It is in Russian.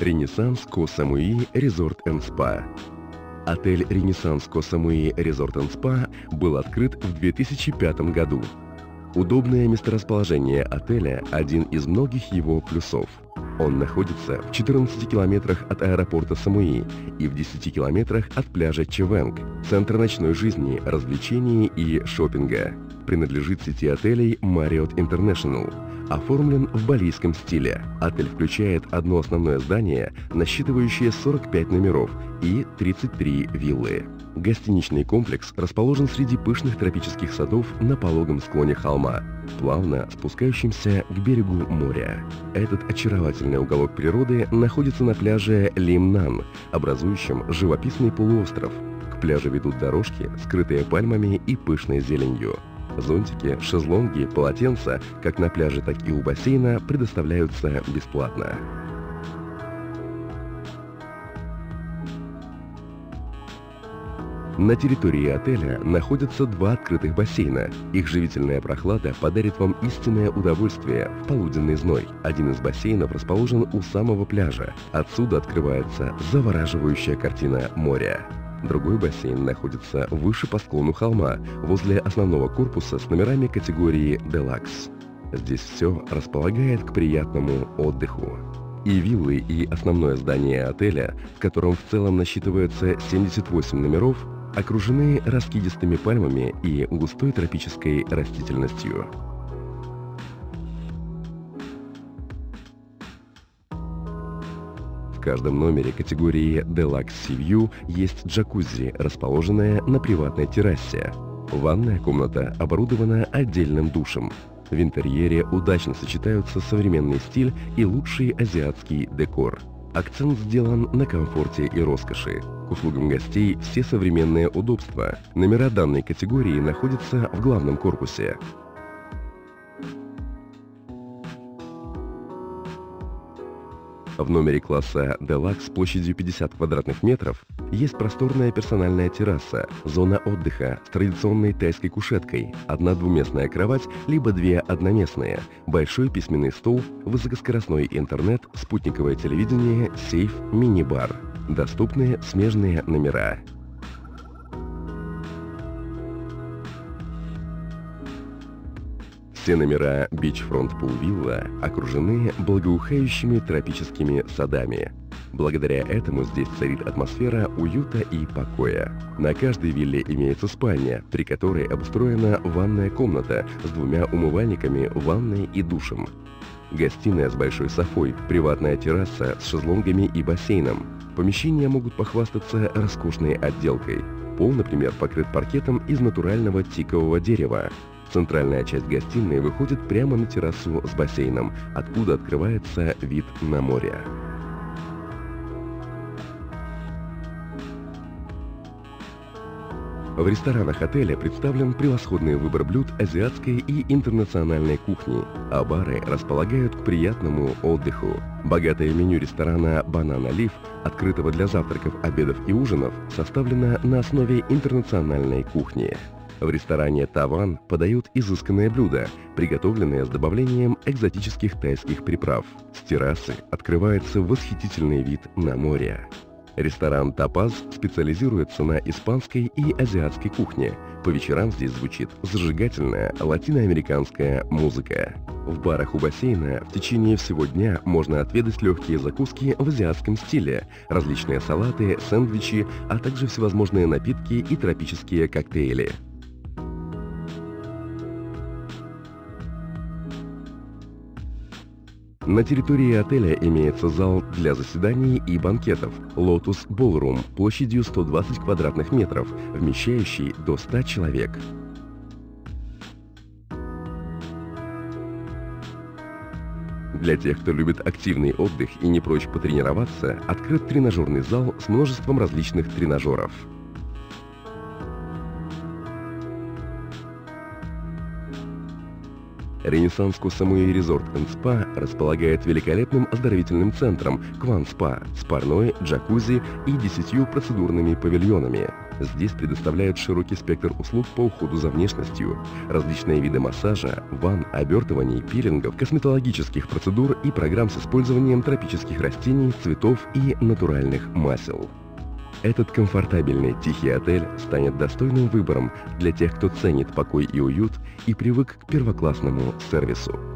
Ренессанс Ко Самуи Резорт энд Спа. Отель Ренессанс Ко Самуи Резорт энд Спа был открыт в 2005 году. Удобное месторасположение отеля – один из многих его плюсов. Он находится в 14 километрах от аэропорта Самуи и в 10 километрах от пляжа Чевенг, центра ночной жизни, развлечений и шопинга. Принадлежит сети отелей Marriott International – оформлен в балийском стиле. Отель включает одно основное здание, насчитывающее 45 номеров и 33 виллы. Гостиничный комплекс расположен среди пышных тропических садов на пологом склоне холма, плавно спускающимся к берегу моря. Этот очаровательный уголок природы находится на пляже Лимнан, образующем живописный полуостров. К пляжу ведут дорожки, скрытые пальмами и пышной зеленью. Зонтики, шезлонги, полотенца, как на пляже, так и у бассейна, предоставляются бесплатно. На территории отеля находятся два открытых бассейна. Их живительная прохлада подарит вам истинное удовольствие в полуденный зной. Один из бассейнов расположен у самого пляжа. Отсюда открывается завораживающая картина моря. Другой бассейн находится выше по склону холма, возле основного корпуса с номерами категории «Делакс». Здесь все располагает к приятному отдыху. И виллы, и основное здание отеля, в котором в целом насчитывается 78 номеров, окружены раскидистыми пальмами и густой тропической растительностью. Каждом номере категории Deluxe Sea есть джакузи, расположенная на приватной террасе. Ванная комната оборудована отдельным душем. В интерьере удачно сочетаются современный стиль и лучший азиатский декор. Акцент сделан на комфорте и роскоши. К услугам гостей все современные удобства. Номера данной категории находятся в главном корпусе. В номере класса Deluxe площадью 50 квадратных метров есть просторная персональная терраса, зона отдыха с традиционной тайской кушеткой, одна двуместная кровать, либо две одноместные, большой письменный стол, высокоскоростной интернет, спутниковое телевидение, сейф, мини-бар. Доступны смежные номера. Все номера Beachfront Pool Villa окружены благоухающими тропическими садами. Благодаря этому здесь царит атмосфера уюта и покоя. На каждой вилле имеется спальня, при которой обустроена ванная комната с двумя умывальниками, ванной и душем. Гостиная с большой софой, приватная терраса с шезлонгами и бассейном. Помещения могут похвастаться роскошной отделкой. Пол, например, покрыт паркетом из натурального тикового дерева. Центральная часть гостиной выходит прямо на террасу с бассейном, откуда открывается вид на море. В ресторанах отеля представлен превосходный выбор блюд азиатской и интернациональной кухни, а бары располагают к приятному отдыху. Богатое меню ресторана «Банана Лив», открытого для завтраков, обедов и ужинов, составлено на основе интернациональной кухни. В ресторане «Таван» подают изысканные блюда, приготовленные с добавлением экзотических тайских приправ. С террасы открывается восхитительный вид на море. Ресторан «Топаз» специализируется на испанской и азиатской кухне. По вечерам здесь звучит зажигательная латиноамериканская музыка. В барах у бассейна в течение всего дня можно отведать легкие закуски в азиатском стиле, различные салаты, сэндвичи, а также всевозможные напитки и тропические коктейли. На территории отеля имеется зал для заседаний и банкетов Lotus Ballroom площадью 120 квадратных метров, вмещающий до 100 человек. Для тех, кто любит активный отдых и не прочь потренироваться, открыт тренажерный зал с множеством различных тренажеров. Ренессанс Самуи Резорт Спа располагает великолепным оздоровительным центром Кван Спа с парной, джакузи и десятью процедурными павильонами. Здесь предоставляют широкий спектр услуг по уходу за внешностью, различные виды массажа, ванн, обертываний, пилингов, косметологических процедур и программ с использованием тропических растений, цветов и натуральных масел. Этот комфортабельный тихий отель станет достойным выбором для тех, кто ценит покой и уют и привык к первоклассному сервису.